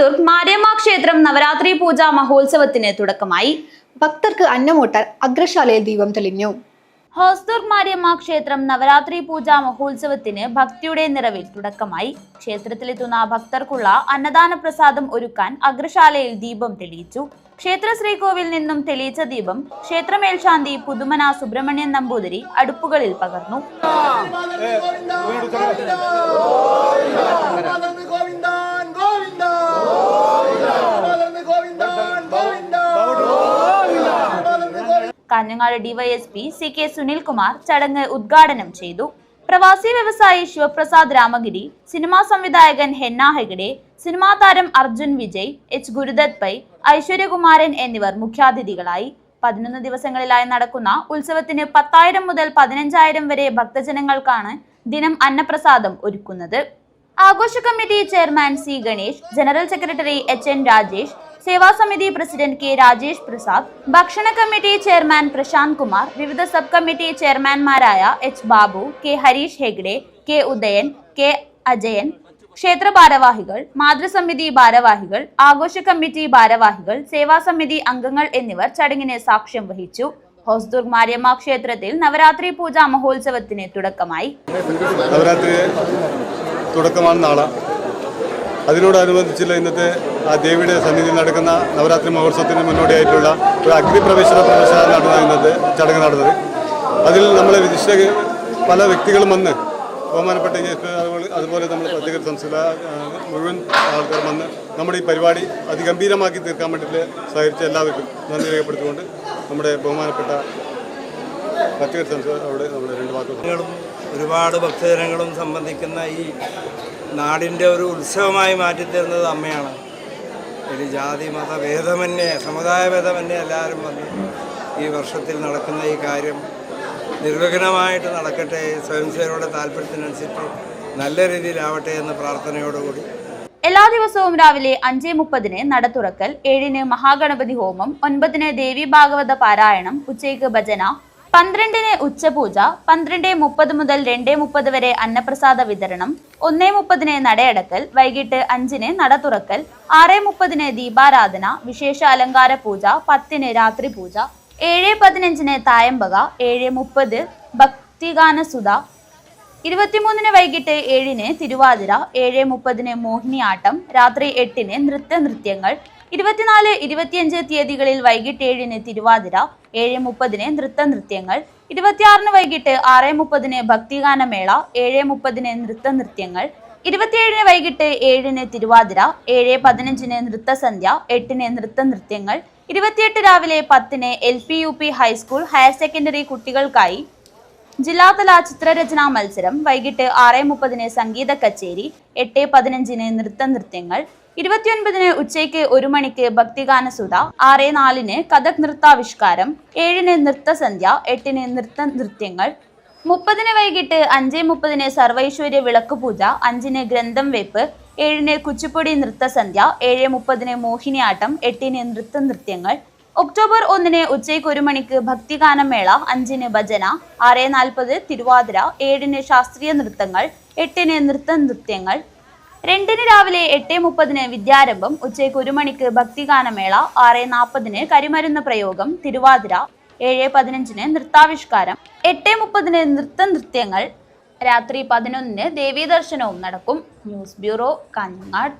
ഹോസ്ദുർഗ് മാരിയമ്മ ക്ഷേത്രം നവരാത്രി പൂജാ മഹോത്സവത്തിന് തുടക്കമായി. ഭക്തർക്ക് അന്നമൂട്ടാൻ അഗ്രശാലയിൽ ദീപം തെളിഞ്ഞു. ഹോസ്തൂർ മാരിയമ്മ ക്ഷേത്രം നവരാത്രി പൂജാ മഹോത്സവത്തിന് ഭക്തിയുടെ നിറവിൽ തുടക്കമായി. ക്ഷേത്രത്തിലെത്തുന്ന ഭക്തർക്കുള്ള അന്നദാന പ്രസാദം ഒരുക്കാൻ അഗ്രശാലയിൽ ദീപം തെളിയിച്ചു. ക്ഷേത്ര ശ്രീകോവിൽ നിന്നും തെളിയിച്ച ദീപം ക്ഷേത്രമേൽശാന്തി പുതുമന സുബ്രഹ്മണ്യൻ നമ്പൂതിരി അടുപ്പുകളിൽ പകർന്നു. Kanhangad DYSP C K Sunilkumar ചടങ്ങ് ഉദ്ഘാടനം ചെയ്തു. പ്രവാസി വ്യവസായി ശിവപ്രസാദ് രാമഗിരി സിനിമാ സംവിധായകൻ ഹെന്ന ഹെഗഡെ സിനിമാ താരം അർജുൻ വിജയ് എച്ച് ഗുരുദത്ത് പൈ ഐശ്വര്യകുമാരൻ എന്നിവർ മുഖ്യാതിഥികളായി. പതിനൊന്ന് ദിവസങ്ങളിലായി നടക്കുന്ന ഉത്സവത്തിന് പത്തായിരം മുതൽ പതിനഞ്ചായിരം വരെ ഭക്തജനങ്ങൾക്കാണ് ദിനം അന്നപ്രസാദം ഒരുക്കുന്നത്. ആഘോഷ committee chairman C Ganesh general secretary H N Rajesh Seva Samithi president K Rajesh Prasad ഭക്ഷണ കമ്മിറ്റി ചെയർമാൻ പ്രശാന്ത് കുമാർ വിവിധ sub committee ചെയർമാൻമാരായ H Babu K Hareesh Hegde K Udayan K Ajayan ക്ഷേത്ര ഭാരവാഹികൾ മാതൃസമിതി ഭാരവാഹികൾ ആഘോഷ കമ്മിറ്റി ഭാരവാഹികൾ സേവാ സമിതി അംഗങ്ങൾ എന്നിവർ ചടങ്ങിന് സാക്ഷ്യം വഹിച്ചു. ഹോസ്ദുർഗ് മാരിയമ്മ ക്ഷേത്രത്തിൽ നവരാത്രി പൂജാ മഹോത്സവത്തിന് തുടക്കമായി. നവരാത്രി തുടക്കമാണ് നാളെ. അതിനോടനുബന്ധിച്ചുള്ള ഇന്നത്തെ ആ ദേവിയുടെ സന്നിധിയിൽ നടക്കുന്ന നവരാത്രി മഹോത്സവത്തിന് മുന്നോടിയായിട്ടുള്ള ഒരു അഗ്നിപ്രവേശന പ്രവേശന നടന്ന ഇന്നത്തെ ചടങ്ങ് നടന്നത് അതിൽ നമ്മളെ വിശിഷ്ട പല വ്യക്തികളും വന്ന് ബഹുമാനപ്പെട്ട. അതുപോലെ നമ്മൾ പ്രത്യേക സംസ്ഥ മുഴുവൻ ആൾക്കാർ വന്ന് നമ്മുടെ ഈ പരിപാടി അതിഗംഭീരമാക്കി തീർക്കാൻ വേണ്ടിയിട്ട് സഹകരിച്ച എല്ലാവർക്കും നന്ദി രേഖപ്പെടുത്തിക്കൊണ്ട് നമ്മുടെ ബഹുമാനപ്പെട്ട പ്രത്യേക സംസ്ഥ അവിടെ നമ്മുടെ രണ്ട് വാക്കുകൾ ജനങ്ങളും ഒരുപാട് ഭക്തജനങ്ങളും സംബന്ധിക്കുന്ന ഈ നാടിന്റെ ഒരു ഉത്സവമായി മാറ്റിത്തരുന്നത് അമ്മയാണ്. ഒരു ജാതി മത ഭേദമന്യേ സമുദായ ഭേദമന്യേ എല്ലാവരും വന്ന് ഈ വർഷത്തിൽ നടക്കുന്ന ഈ കാര്യം നിർവിഘ്നമായിട്ട് നടക്കട്ടെ സ്വയം സേവയുടെ താല്പര്യത്തിനനുസരിച്ച് നല്ല രീതിയിലാവട്ടെ എന്ന പ്രാർത്ഥനയോടുകൂടി. എല്ലാ ദിവസവും രാവിലെ അഞ്ച് മുപ്പതിന് നട തുറക്കൽ ഏഴിന് മഹാഗണപതി ഹോമം ഒൻപതിന് ദേവി ഭാഗവത പാരായണം ഉച്ചയ്ക്ക് ഭജന പന്ത്രണ്ടിന് ഉച്ചപൂജ പന്ത്രണ്ട് മുപ്പത് മുതൽ രണ്ട് മുപ്പത് വരെ അന്നപ്രസാദ വിതരണം ഒന്നേ മുപ്പതിന് നടയടക്കൽ വൈകിട്ട് അഞ്ചിന് നട തുറക്കൽ ആറ് മുപ്പതിന് ദീപാരാധന വിശേഷ അലങ്കാര പൂജ പത്തിന് രാത്രി പൂജ ഏഴ് പതിനഞ്ചിന് തായമ്പക ഏഴ് മുപ്പത് ഭക്തിഗാനസുധ ഇരുപത്തിമൂന്നിന് വൈകിട്ട് ഏഴിന് തിരുവാതിര ഏഴ് മുപ്പതിന് മോഹിനിയാട്ടം രാത്രി എട്ടിന് നൃത്ത നൃത്യങ്ങൾ ഇരുപത്തിനാല് ഇരുപത്തിയഞ്ച് തീയതികളിൽ വൈകിട്ട് ഏഴിന് തിരുവാതിര ഏഴ് മുപ്പതിന് നൃത്ത നൃത്യങ്ങൾ ഇരുപത്തിയാറിന് വൈകിട്ട് ആറ് മുപ്പതിന് ഭക്തിഗാനമേള ഏഴ് മുപ്പതിന് നൃത്ത നൃത്യങ്ങൾ ഇരുപത്തിയേഴിന് വൈകിട്ട് ഏഴിന് തിരുവാതിര ഏഴ് പതിനഞ്ചിന് നൃത്തസന്ധ്യ എട്ടിന് നൃത്ത നൃത്യങ്ങൾ ഇരുപത്തിയെട്ട് രാവിലെ പത്തിന് L P U P high school higher secondary കുട്ടികൾക്കായി ജില്ലാതല ചിത്രരചനാ മത്സരം വൈകിട്ട് ആറ് മുപ്പതിന് സംഗീത കച്ചേരി എട്ട് പതിനഞ്ചിന് നൃത്ത നൃത്യങ്ങൾ ഇരുപത്തിയൊൻപതിന് ഉച്ചയ്ക്ക് ഒരു മണിക്ക് ഭക്തിഗാനസുധ ആറ് നാലിന് കഥക് നൃത്താവിഷ്കാരം ഏഴിന് നൃത്തസന്ധ്യ എട്ടിന് നൃത്ത നൃത്യങ്ങൾ മുപ്പതിന് വൈകിട്ട് അഞ്ച് മുപ്പതിന് സർവൈശ്വര്യ വിളക്ക് വിളക്കുപൂജ അഞ്ചിന് ഗ്രന്ഥം വെപ്പ് ഏഴിന് കുച്ചിപ്പൊടി നൃത്തസന്ധ്യ ഏഴ് മുപ്പതിന് മോഹിനിയാട്ടം എട്ടിന് നൃത്ത നൃത്യങ്ങൾ ഒക്ടോബർ ഒന്നിന് ഉച്ചയ്ക്ക് ഒരു മണിക്ക് ഭക്തിഗാനമേള അഞ്ചിന് ഭജന ആറ് നാൽപ്പത് തിരുവാതിര ഏഴിന് ശാസ്ത്രീയ നൃത്തങ്ങൾ എട്ടിന് നൃത്ത നൃത്യങ്ങൾ. രണ്ടിന് രാവിലെ എട്ട് മുപ്പതിന് വിദ്യാരംഭം ഉച്ചയ്ക്ക് ഒരു മണിക്ക് ഭക്തിഗാനമേള ആറ് നാൽപ്പതിന് കരിമരുന്ന് പ്രയോഗം തിരുവാതിര ഏഴ് പതിനഞ്ചിന് നൃത്താവിഷ്കാരം എട്ട് മുപ്പതിന് നൃത്ത നൃത്യങ്ങൾ രാത്രി പതിനൊന്നിന് ദേവീദർശനവും നടക്കും. News bureau Kanhangad.